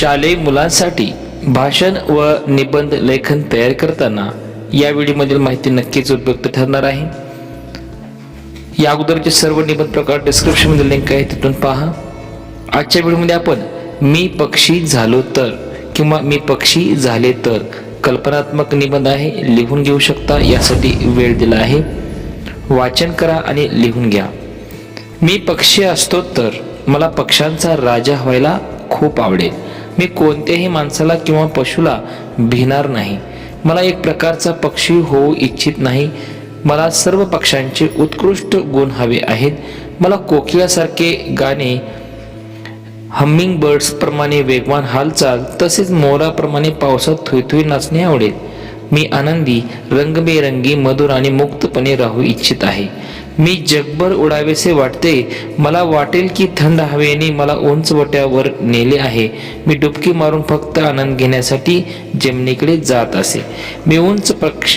शालेय मुलांसाठी भाषण व निबंध लेखन तयार करताना या व्हिडिओमधील माहिती नक्कीच उपयुक्त ठरणार आहे. या अगोदरचे सर्व निबंध प्रकार डिस्क्रिप्शनमध्ये लिंक आहे तिथून पहा. आजच्या व्हिडिओमध्ये आपण मी पक्षी झालो तर किंवा मी पक्षी झाले तर कल्पनात्मक निबंध आहे लिहून घेऊ शकता यासाठी वेळ दिला आहे. वाचन करा आणि लिहून घ्या. मी पक्षी असतो तर मला पक्ष्यांचा राजा व्हायला खूप आवडेल. मी कोणत्याही माणसाला किंवा पशुला भिणार नाही. मला एक प्रकारचा पक्षी होऊ इच्छित नाही. मला सर्व पक्ष्यांचे उत्कृष्ट गुण हवे आहेत. मला कोकिळासारखे गाणे हम्मिंग बर्ड्स प्रमाणे वेगवान हालचाल तसेच मोराप्रमाणे पावसात थुईथुई नाचणे आवडेल. मी आनंदी रंगबेरंगी मधुर आणि मुक्तपणे राहू इच्छित आहे. मी जगभर उडावेसे वाटते. मला वाटेल की थंड हवेने मला उंचवट्यावर नेले आहे. मी डुबकी मारून फक्त आनंद घेण्यासाठी जमिनीकडे जात असे. मी उंच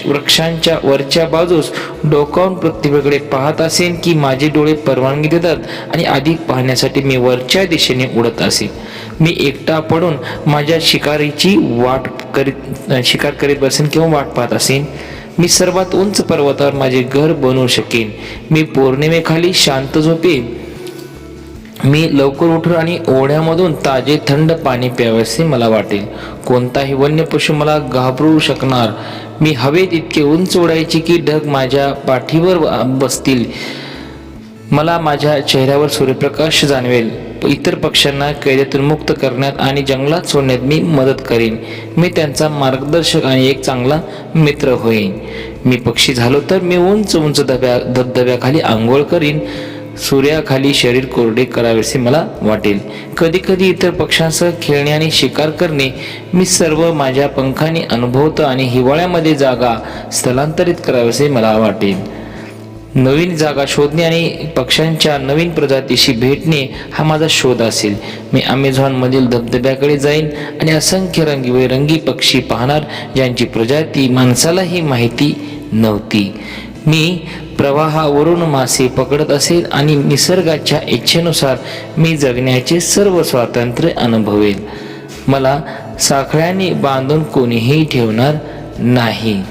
वृक्षांच्या वरच्या बाजूस डोकावून पृथ्वीकडे पाहत असेन की माझे डोळे परवानगी देतात आणि अधिक पाहण्यासाठी मी वरच्या दिशेने उडत असे. मी एकटा पडून माझ्या शिकारीची वाट करीत शिकार करीत बसेन किंवा वाट पाहत असेन? मी सर्वात उंच पर्वतावर माझे घर बनवू शकेन. मी पौर्णिमेखाली शांत झोपेन. मी लवकर उठून आणि ओढ्यामधून ताजे थंड पाणी प्यावेसे मला वाटेल. कोणताही वन्य पशु मला घाबरू शकणार. मी हवेत इतके उंच उडायचे की ढग माझ्या पाठीवर बसतील. मला माझ्या चेहऱ्यावर सूर्यप्रकाश जाणवेल. इतर पक्ष्यांना कैद्यातून मुक्त करण्यात आणि जंगलात सोडण्यात मी मदत करेन. मी त्यांचा मार्गदर्शक आणि एक चांगला मित्र होईन. मी पक्षी झालो तर मी उंच उंच धब्या धबधब्याखाली आंघोळ करीन. सूर्याखाली शरीर कोरडे करावेसे मला वाटेल. कधी कधी इतर पक्ष्यांसह खेळणे आणि शिकार करणे. मी सर्व माझ्या पंखाने अनुभवतो आणि हिवाळ्यामध्ये जागा स्थलांतरित करावेसे मला वाटेल. नवीन जागा शोधणे आणि पक्ष्यांच्या नवीन प्रजातीशी भेटणे हा माझा शोध असेल. मी अमेझॉनमधील धबधब्याकडे जाईन आणि असंख्य रंगीबेरंगी पक्षी पाहणार ज्यांची प्रजाती माणसालाही माहिती नव्हती. मी प्रवाहावरून मासे पकडत असेल आणि निसर्गाच्या इच्छेनुसार मी जगण्याचे सर्व स्वातंत्र्य अनुभवेल. मला साखळ्याने बांधून कोणीही ठेवणार नाही.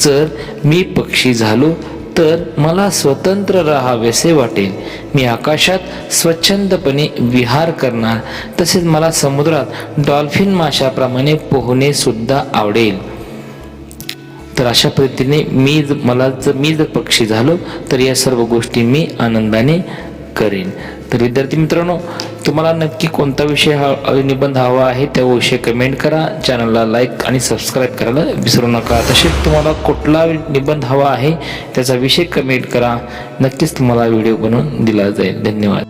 जर मी पक्षी झालो तर मला स्वतंत्र राहावेसे वाटेल. मी आकाशात स्वच्छंदपणे विहार करणार तसेच मला समुद्रात डॉल्फिन माशाप्रमाणे पोहणे सुद्धा आवडेल. तर अशा पद्धतीने मी मला जर मी जर पक्षी झालो तर या सर्व गोष्टी मी आनंदाने करेन. तर विद्यार्थी मित्रांनो तुम्हाला नक्की कोणता विषय हा निबंध हवा आहे त्या विषय कमेंट करा. चॅनलला लाईक आणि सबस्क्राईब करायला विसरू नका. तसेच तुम्हाला कुठला निबंध हवा आहे त्याचा विषय कमेंट करा. नक्कीच तुम्हाला व्हिडिओ बनवून दिला जाईल. धन्यवाद.